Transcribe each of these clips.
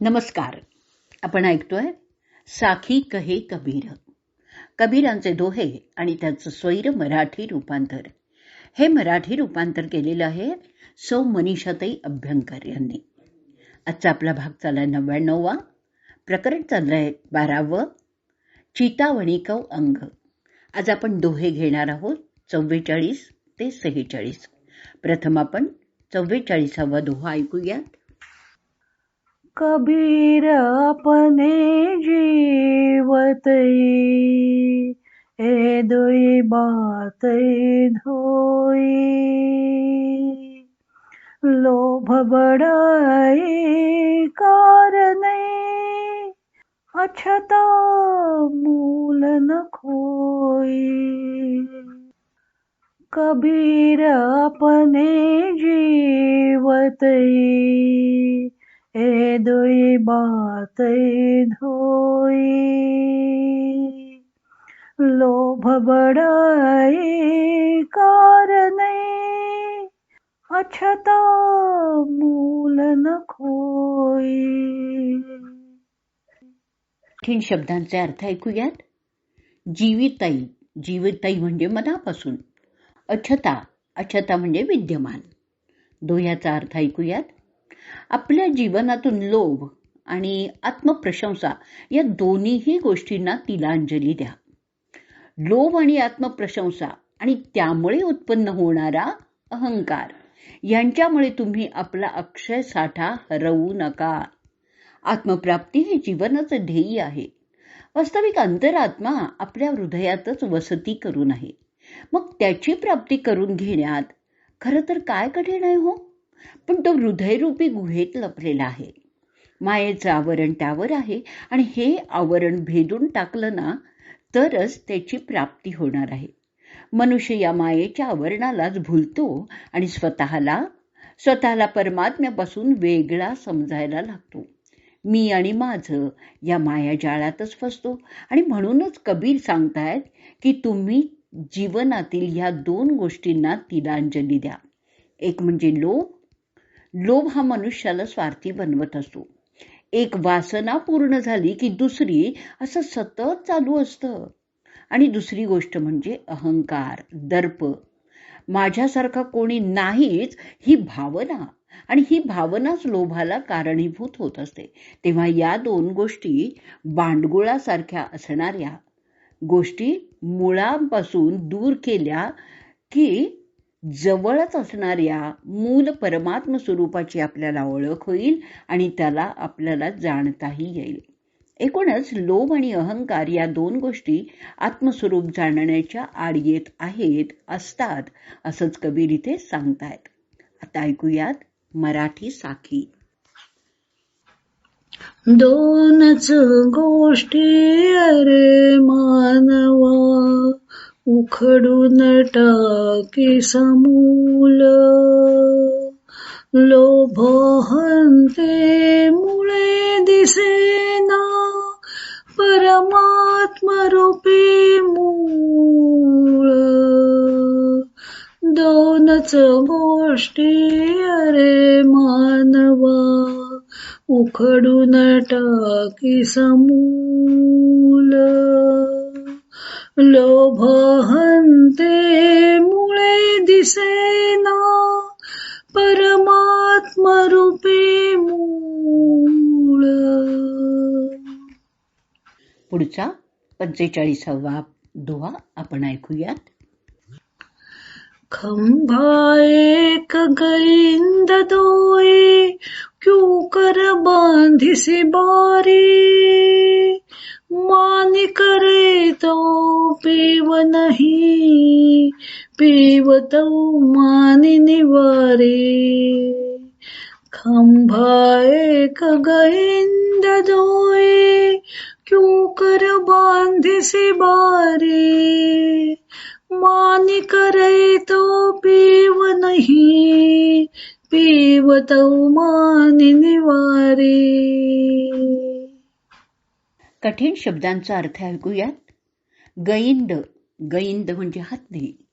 नमस्कार. आपण ऐकतोय साखी कहे कबीर. कबीरांचे दोहे आणि त्याचं स्वैर मराठी रूपांतर. हे मराठी रूपांतर केलेलं आहे सौ मनीषाताई अभ्यंकर यांनी. आजचा आपला भाग चाललाय नव्याण्णववा. प्रकरण चाललंय बारावं. चितावणिकव अंग. आज आपण दोहे घेणार आहोत चव्वेचाळीस ते सेहेचाळीस. प्रथम आपण चव्वेचाळीसावा दोहा ऐकूयात. कबीर अपने जीवत ए दुई बात धोई। लोभ बड़ाई कारण अछता मूल न खोई। कबीर अपने जीवत ए दुई बात धोई लोभ बड़ाई कारण अछता मूल न खोई कठीण शब्दांचे अर्थ ऐकूयात जीविताई जीविताई म्हणजे मनापासून अछता अछता म्हणजे विद्यमान दोह्याचा अर्थ ऐकूयात आपल्या जीवनातून लोभ आणि आत्मप्रशंसा या दोन्हीही गोष्टींना तिलांजली द्या. लोभ आणि आत्मप्रशंसा आणि त्यामुळे उत्पन्न होणारा अहंकार यांच्यामुळे तुम्ही आपला अक्षय साठा हरवू नका. आत्मप्राप्ती हे जीवनाचं ध्येय आहे. वास्तविक अंतरात्मा आपल्या हृदयातच वसती करून आहे. मग त्याची प्राप्ती करून घेण्यात खरं तर काय कठीण आहे हो? पण तो हृदयरूपी गुहेत लपलेला आहे. मायेचं आवरण त्यावर आहे आणि हे आवरण भेदून टाकलं ना तरच त्याची प्राप्ती होणार आहे. मनुष्य या मायेच्या आवरणालाच भुलतो आणि स्वतःला स्वतःला परमात्म्यापासून वेगळा समजायला लागतो. मी आणि माझं या माया जाळ्यातच फसतो आणि म्हणूनच कबीर सांगतायत की तुम्ही जीवनातील ह्या दोन गोष्टींना तिलांजली द्या. एक म्हणजे लोभ लोभ हा मनुष्याला स्वार्थी बनवत असतो. एक वासना पूर्ण झाली की दुसरी असं सतत चालू असतं. आणि दुसरी गोष्ट म्हणजे अहंकार दर्प. माझ्यासारखा कोणी नाहीच ही भावना. आणि ही भावनाच लोभाला कारणीभूत होत असते. तेव्हा या दोन गोष्टी बांडगुळासारख्या असणाऱ्या. गोष्टी मुळांपासून दूर केल्या की जवळच असणाऱ्या मूल परमात्म स्वरूपाची आपल्याला ओळख होईल आणि त्याला आपल्याला जाणताही येईल. एकूणच लोभ आणि अहंकार या दोन गोष्टी आत्मस्वरूप जाणण्याच्या आड येत आहेत असतात असंच कबीर इथे सांगतायत. आता ऐकूयात मराठी साखी दोनच गोष्टी अरे मानवा उखडून टाकी समूल. लोभहंते मुळे दिसेना परमात्मरूपी मूळ. दोनच गोष्टी अरे मानवा उखडून टाकी समूल. लोभ हंते मुळे दिसेना परमात्मरूपी मूळ. पुढचा पंचेचाळीसावा दोहा आपण ऐकूयात. खंभा एक गैंद दोई क्यों कर बांधिसी बारी? मानी करे तो पीव नाही पीव मानी निवारे. खंभा एक गैंद दोई क्यों कर बांधिसी बारी? मानी करे तो पीव नहीं पीव मानी निवारे. कठीण शब्दांचा अर्थ ऐकूयात. गईंद गैंद म्हणजे हत्ती.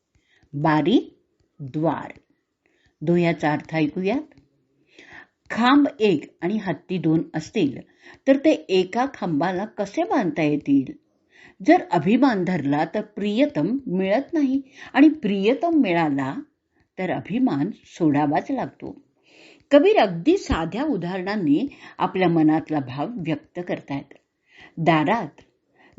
बारी द्वार. दोह्याचा अर्थ ऐकूयात. खांब एक आणि हत्ती दोन असतील तर ते एका खांबाला कसे बांधता येतील? जर अभिमान धरला तर प्रियतम मिळत नाही आणि प्रियतम मिळाला तर अभिमान सोडावाच लागतो. कबीर अगदी साध्या उदाहरणांनी आपल्या मनातला भाव व्यक्त करतायत. दारात.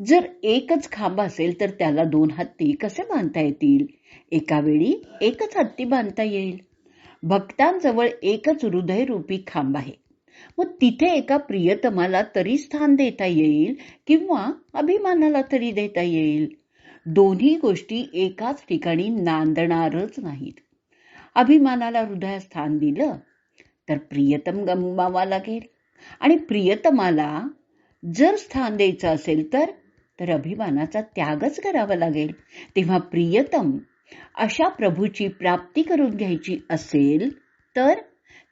जर एकच खांब असेल तर त्याला दोन हत्ती कसे बांधता येतील? एका वेळी एकच हत्ती बांधता येईल. भक्तांजवळ एकच हृदयरूपी खांब आहे. मग तिथे एका प्रियतमाला तरी स्थान देता येईल किंवा अभिमानाला तरी देता येईल? दोन्ही गोष्टी एकाच ठिकाणी नांदणारच नाहीत. अभिमानाला हृदयात स्थान दिलं तर प्रियतम गमवावा लागेल आणि प्रियतमाला जर स्थान द्यायचं असेल तर तर अभिमानाचा त्यागच करावा लागेल. तेव्हा प्रियतम अशा प्रभूची प्राप्ती करून घ्यायची असेल तर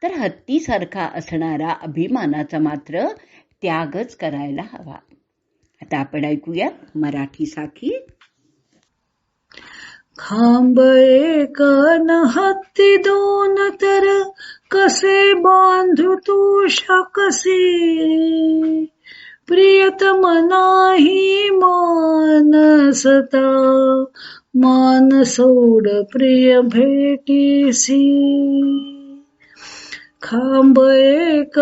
तर हत्तीसारखा असणारा अभिमानाचा मात्र त्यागच करायला हवा. आता आपण ऐकूयात मराठी साखी. खांब एक न हत्ती दोन तर कसे बांधू तू शकसी? प्रियतम नाही मानसता. मान सोड प्रिय भेटीसी. खांब एक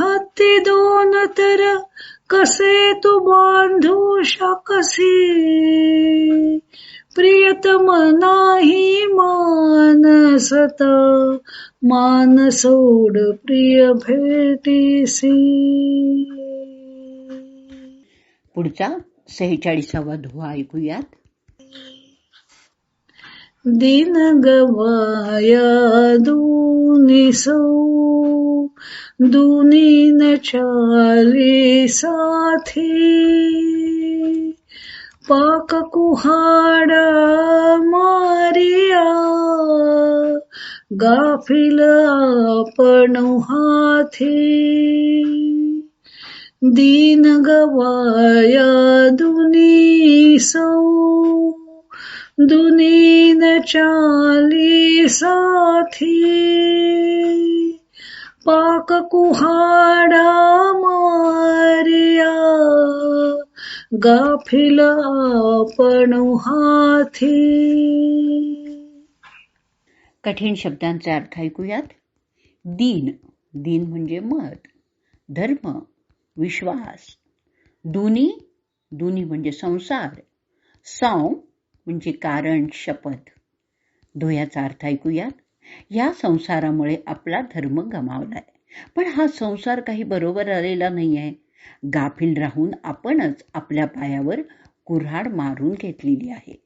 हत्ती दोन तर कसे तू बांधू शकसी? प्रियतम नाही मानसता. मान सोड प्रिय भेटीसी. पुढचा सेहेचाळीसावा धुवा ऐकूयात. दिन गवाया दुनिसो दुनीन चाली साथी पाक कुहाड मारिया गाफिल आपण हाथी. दीन गवाया दुनी सौ दुनीन चाली साथी पाक कुहाडा मारिया गाफिल आपण हाथी। कठीण शब्दांचा अर्थ ऐकूयात. दीन दीन म्हणजे मत. धर्म विश्वास. दुनी दुनी म्हणजे संसार. साव म्हणजे कारण शपथ. धोयाचा अर्थ ऐकूयात. या संसारामुळे आपला धर्म गमावलाय. पण हा संसार काही बरोबर आलेला नाही आहे गाफील राहून आपणच आपल्या पायावर कुऱ्हाड मारून घेतलेली आहे.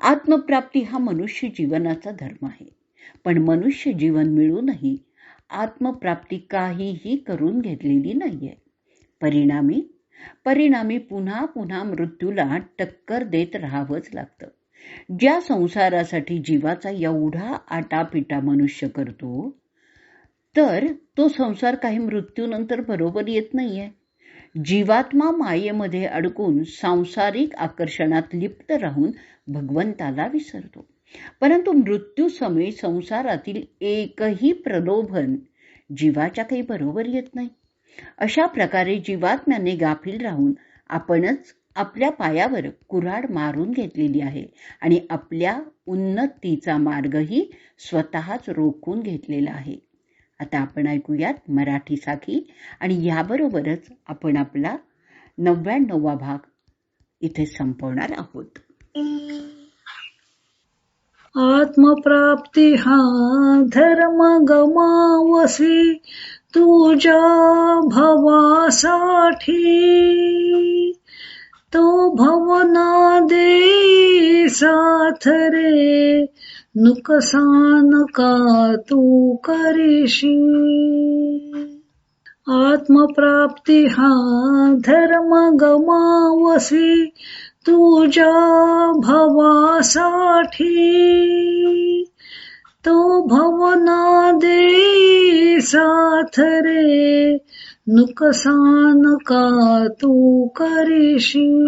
आत्मप्राप्ती हा मनुष्य जीवनाचा धर्म आहे. पण मनुष्य जीवन मिळूनही आत्मप्राप्ती काहीही करून घेतलेली नाहीये. परिणामी परिणामी पुन्हा पुन्हा मृत्यूला टक्कर देत राहावंच लागतं. ज्या संसारासाठी जीवाचा एवढा आटापिटा मनुष्य करतो तर तो संसार काही मृत्यूनंतर बरोबर येत नाहीये. जीवात्मा मायेमध्ये अडकून सांसारिक आकर्षणात लिप्त राहून भगवंताला विसरतो. परंतु मृत्यू समय संसारातील एकही प्रलोभन जीवाच्या काही बरोबर येत नाही. अशा प्रकारे जीवात्म्याने गाफील राहून आपणच आपल्या पायावर कुऱ्हाड मारून घेतलेली आहे आणि आपल्या उन्नतीचा मार्गही स्वतःच रोखून घेतलेला आहे. आता आपण ऐकूयात मराठी साखी आणि याबरोबरच आपण आपला नव्याण्णववा भाग इथे संपवणार आहोत. आत्मप्राप्ती हा धर्म गमावसी. तुझ्या भवासाठी तो भवना दे साथ रे. नुकसान का तू करीशी? आत्मप्राप्ती हा धर्म गमावसी. तुझ्या भवासाठी तो भवना दे नुकसान का तू करीशी?